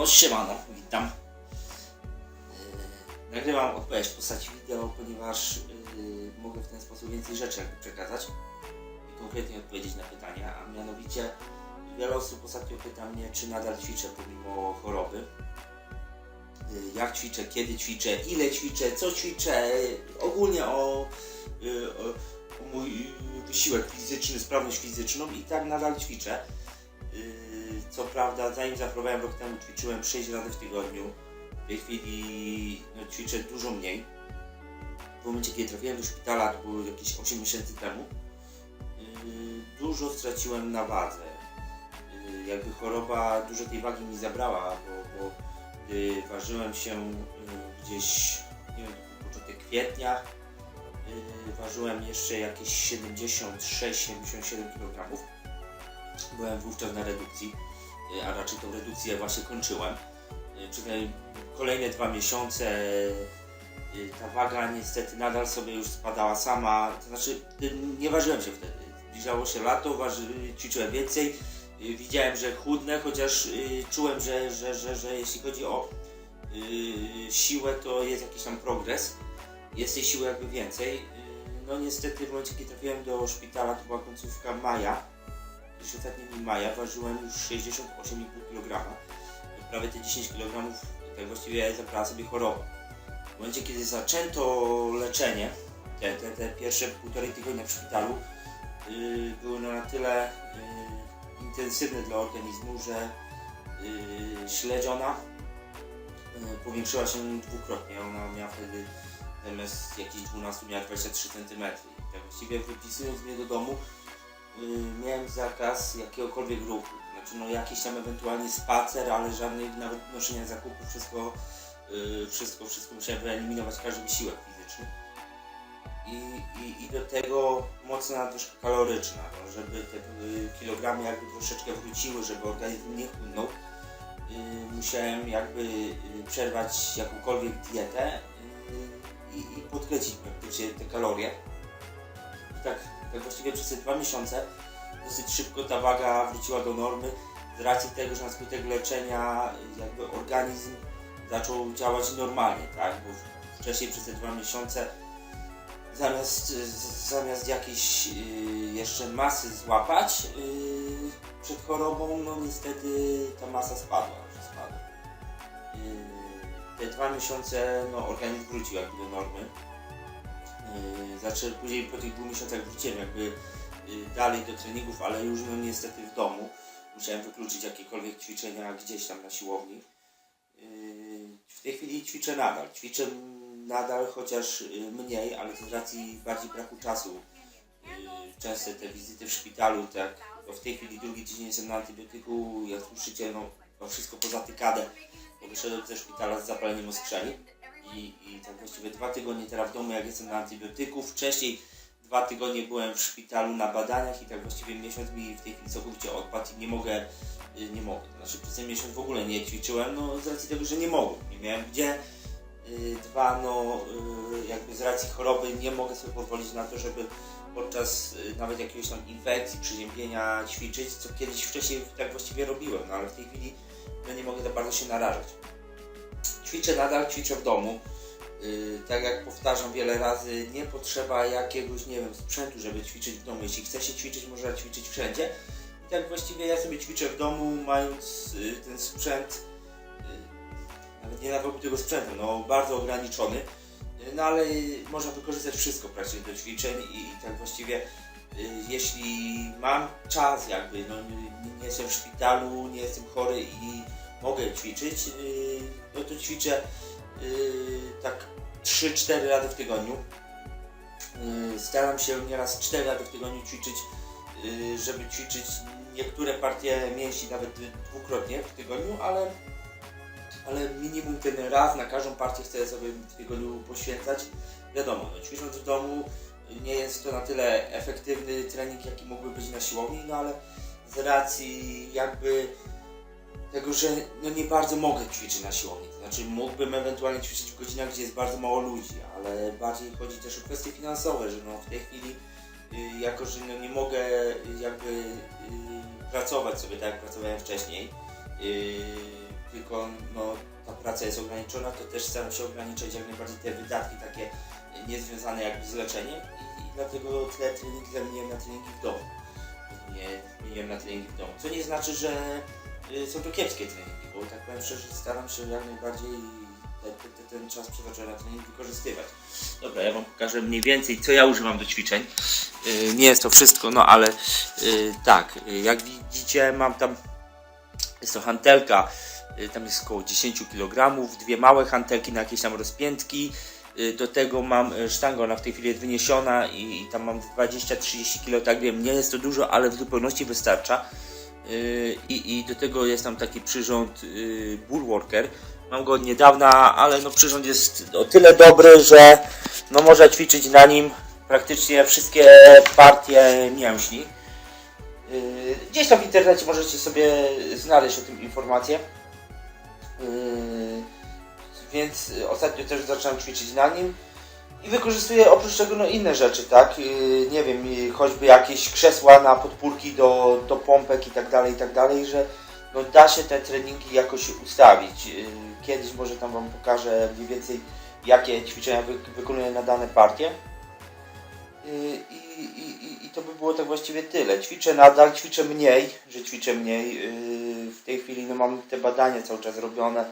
No siemano, witam. Yy, nagrywam odpowiedź w postaci wideo, ponieważ yy, mogę w ten sposób więcej rzeczy przekazać i konkretnie odpowiedzieć na pytania, a mianowicie wiele osób ostatnio pyta mnie, czy nadal ćwiczę pomimo choroby. Yy, jak ćwiczę, kiedy ćwiczę, ile ćwiczę, co ćwiczę, ogólnie o, yy, o, mój wysiłek fizyczny, sprawność fizyczną i tak nadal ćwiczę. Yy, Co prawda, zanim zachorowałem rok temu, ćwiczyłem 6 razy w tygodniu. W tej chwili no, ćwiczę dużo mniej. W momencie, kiedy trafiłem do szpitala, to było jakieś 8 miesięcy temu, yy, dużo straciłem na wadze. Yy, Jakby choroba dużo tej wagi mi zabrała, bo, bo ważyłem się yy, gdzieś, nie wiem, początek kwietnia, ważyłem jeszcze jakieś 76-77 kg. Byłem wówczas na redukcji, a raczej tą redukcję właśnie kończyłem. Y, Przez kolejne dwa miesiące y, ta waga niestety nadal sobie już spadała sama, to znaczy nie ważyłem się wtedy. Zbliżało się lato, ćwiczyłem więcej, widziałem, że chudnę, chociaż czułem, że, że, że, że jeśli chodzi o siłę, to jest jakiś tam progres. Jest tej siły jakby więcej. No niestety w momencie, kiedy trafiłem do szpitala, to była końcówka maja, już ostatni dni maja ważyłem już 68,5 kg. Prawie te 10 kg tak właściwie zabrała sobie choroba. W momencie, kiedy zaczęto leczenie, te, te, te pierwsze półtorej tygodnia w szpitalu, yy, były na tyle yy, intensywne dla organizmu, że yy, śledziona yy, powiększyła się dwukrotnie. Ona miała wtedy zamiast jakichś 12 miała 23 cm. Tak właściwie wypisując mnie do domu, y, miałem zakaz jakiegokolwiek ruchu. Znaczy, no jakiś tam ewentualnie spacer, ale żadnych nawet noszenia zakupów, wszystko, y, wszystko, wszystko musiałem wyeliminować, każdy wysiłek fizyczny. I, i, I do tego mocna nadwyżka kaloryczna, no, żeby te y, kilogramy jakby troszeczkę wróciły, żeby organizm nie chudnął. Y, musiałem jakby przerwać jakąkolwiek dietę y, i, i podkręcić praktycznie te kalorie. I tak, tak właściwie przez te dwa miesiące dosyć szybko ta waga wróciła do normy z racji tego, że na skutek leczenia jakby organizm zaczął działać normalnie, tak? Bo wcześniej przez te dwa miesiące zamiast, zamiast jakiejś y, jeszcze masy złapać y, przed chorobą, no niestety ta masa spadła, spadła. Y, te dwa miesiące no, organizm wrócił jakby do normy. Yy, Znaczy później po tych dwóch miesiącach wróciłem jakby yy, dalej do treningów, ale już no niestety w domu. Musiałem wykluczyć jakiekolwiek ćwiczenia gdzieś tam na siłowni. Yy, W tej chwili ćwiczę nadal. Ćwiczę nadal, chociaż mniej, ale to z racji bardziej braku czasu. Częste te wizyty w szpitalu, tak. Bo w tej chwili drugi tydzień jestem na antybiotyku, jak słyszycie, no, no wszystko poza tykadę, bo wyszedłem ze szpitala z zapaleniem oskrzeli i, i tak właściwie dwa tygodnie teraz w domu, jak jestem na antybiotyku. Wcześniej dwa tygodnie byłem w szpitalu na badaniach i tak właściwie miesiąc mi w tej chwili całkowicie odpadł i nie mogę, y, nie mogę. Znaczy przez ten miesiąc w ogóle nie ćwiczyłem, no z racji tego, że nie mogłem. Nie miałem gdzie. Y, Dwa, no y, jakby z racji choroby nie mogę sobie pozwolić na to, żeby podczas nawet jakiegoś tam infekcji, przeziębienia ćwiczyć, co kiedyś wcześniej tak właściwie robiłem, no ale w tej chwili no, nie mogę za bardzo się narażać. Ćwiczę nadal, ćwiczę w domu. Yy, tak jak powtarzam wiele razy, nie potrzeba jakiegoś, nie wiem, sprzętu, żeby ćwiczyć w domu. Jeśli chce się ćwiczyć, można ćwiczyć wszędzie. I tak właściwie ja sobie ćwiczę w domu, mając yy, ten sprzęt, yy, nawet nie nazwałbym tego sprzętem, no bardzo ograniczony. Yy, no ale można wykorzystać wszystko praktycznie do ćwiczeń i, i tak właściwie yy, jeśli mam czas jakby, no nie, nie jestem w szpitalu, nie jestem chory i mogę ćwiczyć, yy, no to ćwiczę yy, tak 3-4 razy w tygodniu. Yy, Staram się nieraz 4 razy w tygodniu ćwiczyć, żeby ćwiczyć niektóre partie mięśni nawet dwukrotnie w tygodniu, ale, ale minimum ten raz na każdą partię chcę sobie w tygodniu poświęcać. Wiadomo, no, ćwicząc w domu nie jest to na tyle efektywny trening, jaki mógłby być na siłowni, no ale z racji jakby tego, że no nie bardzo mogę ćwiczyć na siłowni. Znaczy mógłbym ewentualnie ćwiczyć w godzinach, gdzie jest bardzo mało ludzi, ale bardziej chodzi też o kwestie finansowe, że no w tej chwili y, jako, że no nie mogę jakby y, pracować sobie tak jak pracowałem wcześniej, y, tylko no, ta praca jest ograniczona, to też staram się ograniczać jak najbardziej te wydatki takie niezwiązane jakby z leczeniem i, dlatego tyle treningi zamieniłem na treningi w domu. Nie zmieniłem na treningi w domu. Co nie znaczy, że są to kiepskie treningi, bo tak powiem szczerze, staram się jak najbardziej te, te, te, ten czas przeznaczony na trening wykorzystywać. Dobra, ja Wam pokażę mniej więcej, co ja używam do ćwiczeń. Y, nie jest to wszystko, no ale y, tak, y, jak widzicie, mam tam, jest to hantelka, y, tam jest około 10 kg, dwie małe hantelki na jakieś tam rozpiętki, y, do tego mam y, sztangę, ona w tej chwili jest wyniesiona i, i tam mam 20-30 kg, tak wiem, nie jest to dużo, ale w zupełności wystarcza. Y, I, I do tego jest tam taki przyrząd y, Bullworker. Mam go od niedawna, ale no przyrząd jest o tyle dobry, że no można ćwiczyć na nim praktycznie wszystkie partie mięśni. Y, Gdzieś tam w internecie możecie sobie znaleźć o tym informacje. Yy, Więc ostatnio też zacząłem ćwiczyć na nim i wykorzystuję oprócz tego no, inne rzeczy, tak? Yy, Nie wiem, yy, choćby jakieś krzesła na podpórki do, do pompek i tak dalej, i tak dalej, że no, da się te treningi jakoś ustawić. Yy, Kiedyś może tam Wam pokażę mniej więcej jakie ćwiczenia wy, wykonuję na dane partie. Yy, I, i, i, I to by było tak właściwie tyle. Ćwiczę nadal, ćwiczę mniej, że ćwiczę mniej. Yy, W tej chwili no, mam te badania cały czas robione,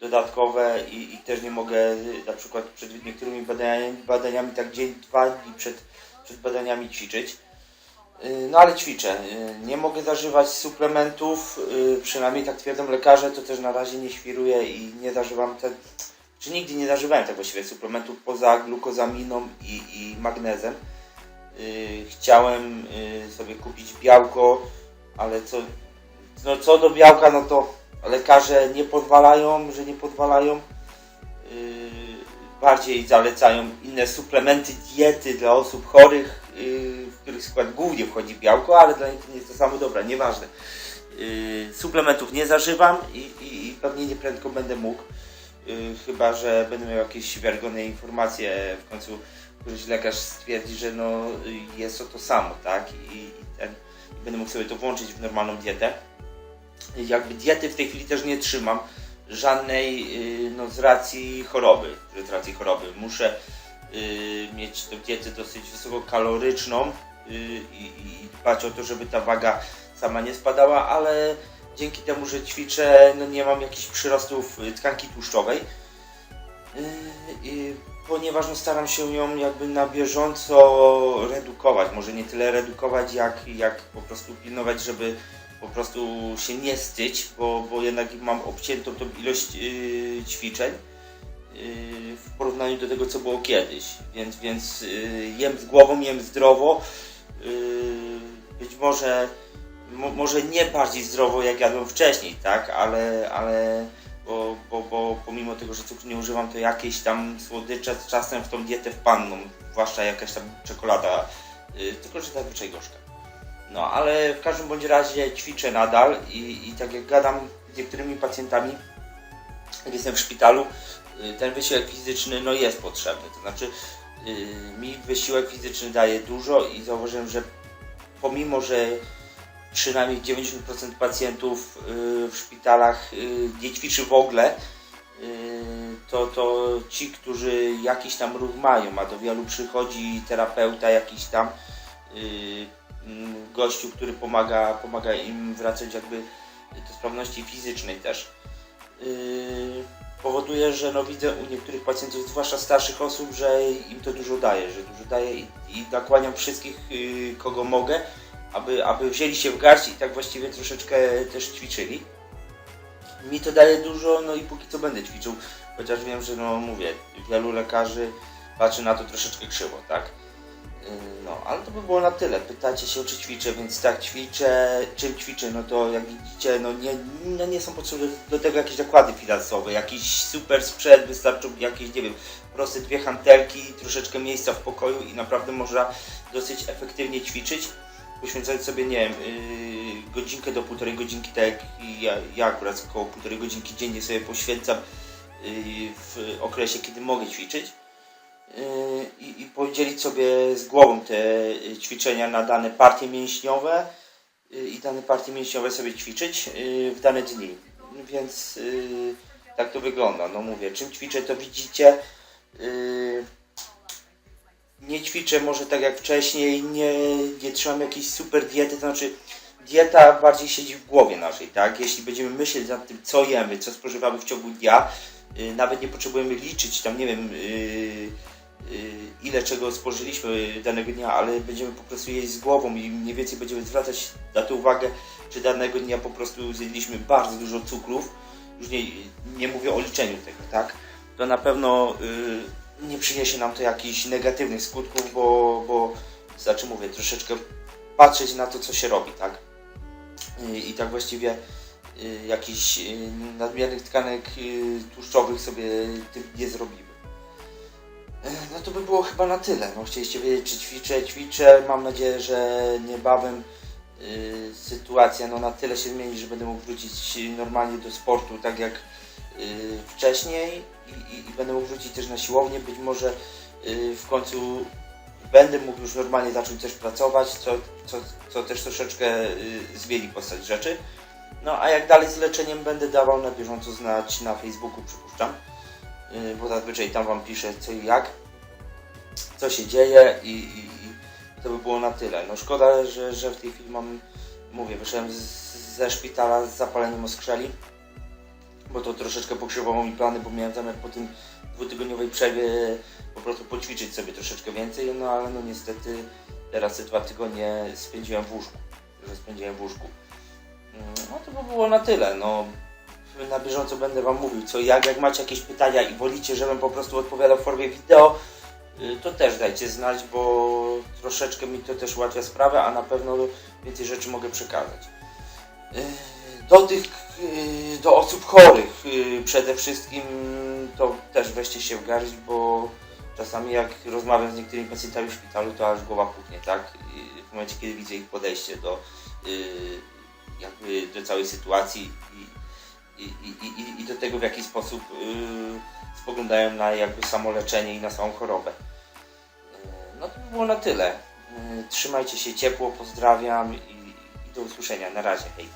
dodatkowe i, i też nie mogę na przykład przed niektórymi badaniami, badaniami tak dzień, dwa dni przed, przed badaniami ćwiczyć. Yy, No ale ćwiczę. Yy, Nie mogę zażywać suplementów, yy, przynajmniej tak twierdzą lekarze, to też na razie nie świruję i nie zażywam te, czy nigdy nie zażywałem tak właściwie suplementów poza glukozaminą i, i magnezem. Chciałem sobie kupić białko, ale co, no co do białka, no to lekarze nie pozwalają, że nie pozwalają. Yy, bardziej zalecają inne suplementy diety dla osób chorych, yy, w których skład głównie wchodzi białko, ale dla nich nie jest to samo dobra, nieważne. Yy, suplementów nie zażywam i, i, i pewnie nie prędko będę mógł. Chyba, że będę miał jakieś wiarygodne informacje w końcu któryś lekarz stwierdzi, że no, y, jest to to samo, tak? I, i, ten, i będę mógł sobie to włączyć w normalną dietę. Jakby diety w tej chwili też nie trzymam żadnej y, no, z racji choroby, z racji choroby. Muszę y, mieć tę dietę dosyć wysokokaloryczną y, i, dbać o to, żeby ta waga sama nie spadała, ale dzięki temu, że ćwiczę, no nie mam jakichś przyrostów y, tkanki tłuszczowej. Y, y, ponieważ no, staram się ją jakby na bieżąco redukować. Może nie tyle redukować, jak, jak po prostu pilnować, żeby po prostu się nie styć, bo, bo jednak mam obciętą tą ilość yy, ćwiczeń yy, w porównaniu do tego, co było kiedyś. Więc, więc yy, jem z głową, jem zdrowo. Yy, być może, mo, może nie bardziej zdrowo, jak jadłem wcześniej, tak? Ale, ale bo, bo, bo pomimo tego, że cukru nie używam, to jakieś tam słodycze z czasem w tą dietę wpadną, zwłaszcza jakaś tam czekolada, yy, tylko że zazwyczaj gorzka. No, ale w każdym bądź razie ćwiczę nadal i, i tak jak gadam z niektórymi pacjentami, jak jestem w szpitalu, yy, ten wysiłek fizyczny no jest potrzebny, to znaczy yy, mi wysiłek fizyczny daje dużo i zauważyłem, że pomimo, że przynajmniej 90% pacjentów y, w szpitalach y, nie ćwiczy w ogóle, y, to, to ci, którzy jakiś tam ruch mają, a do wielu przychodzi terapeuta jakiś tam, y, gościu, który pomaga, pomaga im wracać jakby do sprawności fizycznej też. y, Powoduje, że no widzę u niektórych pacjentów, zwłaszcza starszych osób, że im to dużo daje, że dużo daje i, nakłaniam wszystkich, y, kogo mogę, aby, aby wzięli się w garść i tak właściwie troszeczkę też ćwiczyli. Mi to daje dużo, no i póki co będę ćwiczył, chociaż wiem, że no mówię, wielu lekarzy patrzy na to troszeczkę krzywo, tak? No, ale to by było na tyle. Pytacie się, czy ćwiczę, więc tak, ćwiczę. Czym ćwiczę? No to jak widzicie, no nie, no nie są potrzebne do tego jakieś zakłady finansowe, jakiś super sprzęt, wystarczą jakieś, nie wiem, proste dwie hantelki, troszeczkę miejsca w pokoju i naprawdę można dosyć efektywnie ćwiczyć poświęcając sobie, nie wiem, yy, godzinkę do półtorej godzinki, tak jak ja, ja akurat około półtorej godzinki dziennie sobie poświęcam yy, w okresie, kiedy mogę ćwiczyć i, i podzielić sobie z głową te y, ćwiczenia na dane partie mięśniowe yy, i dane partie mięśniowe sobie ćwiczyć yy, w dane dni. więc yy, tak to wygląda. No mówię, czym ćwiczę, to widzicie. Yy, nie ćwiczę może tak jak wcześniej, nie, nie trzymam jakiejś super diety, to znaczy dieta bardziej siedzi w głowie naszej, tak? Jeśli będziemy myśleć nad tym, co jemy, co spożywamy w ciągu dnia, yy, nawet nie potrzebujemy liczyć tam, nie wiem, yy, yy, ile czego spożyliśmy danego dnia, ale będziemy po prostu jeść z głową i mniej więcej będziemy zwracać na to uwagę, czy danego dnia po prostu zjedliśmy bardzo dużo cukrów, już nie, nie mówię o liczeniu tego, tak? To na pewno yy, nie przyniesie nam to jakichś negatywnych skutków, bo, bo znaczy mówię, troszeczkę patrzeć na to, co się robi, tak? Yy, I tak właściwie yy, jakichś yy, nadmiernych tkanek yy, tłuszczowych sobie nie zrobimy. No to by było chyba na tyle. No, chcieliście wiedzieć, czy ćwiczę, ćwiczę. Mam nadzieję, że niebawem yy, sytuacja no, na tyle się zmieni, że będę mógł wrócić normalnie do sportu, tak jak yy, wcześniej i, i, i będę mógł wrócić też na siłownię. Być może yy, w końcu będę mógł już normalnie zacząć też pracować, co, co, co też troszeczkę yy, zmieni postać rzeczy. No a jak dalej z leczeniem będę dawał na bieżąco znać na Facebooku, przypuszczam, bo zazwyczaj tam Wam piszę co i jak, co się dzieje i, i, i to by było na tyle. No szkoda, że, że w tej chwili mam, mówię, wyszedłem z, ze szpitala z zapaleniem oskrzeli, bo to troszeczkę pokrzywowało mi plany, bo miałem zamiar po tym dwutygodniowej przerwie po prostu poćwiczyć sobie troszeczkę więcej, no ale no niestety teraz te dwa tygodnie spędziłem w łóżku, że spędziłem w łóżku. Mm, No to by było na tyle, no na bieżąco będę Wam mówił co jak, jak macie jakieś pytania i wolicie, żebym po prostu odpowiadał w formie wideo, y, to też dajcie znać, bo troszeczkę mi to też ułatwia sprawę, a na pewno więcej rzeczy mogę przekazać. Y, Do tych, y, do osób chorych przede wszystkim to też weźcie się w garść, bo czasami jak rozmawiam z niektórymi pacjentami w szpitalu, to aż głowa puchnie, tak? W momencie, kiedy widzę ich podejście do, jakby do całej sytuacji i, i, i, i do tego, w jaki sposób y, spoglądają na jakby samo leczenie i na samą chorobę. Y, No to by było na tyle. Y, Trzymajcie się ciepło, pozdrawiam i, i do usłyszenia. Na razie, hej.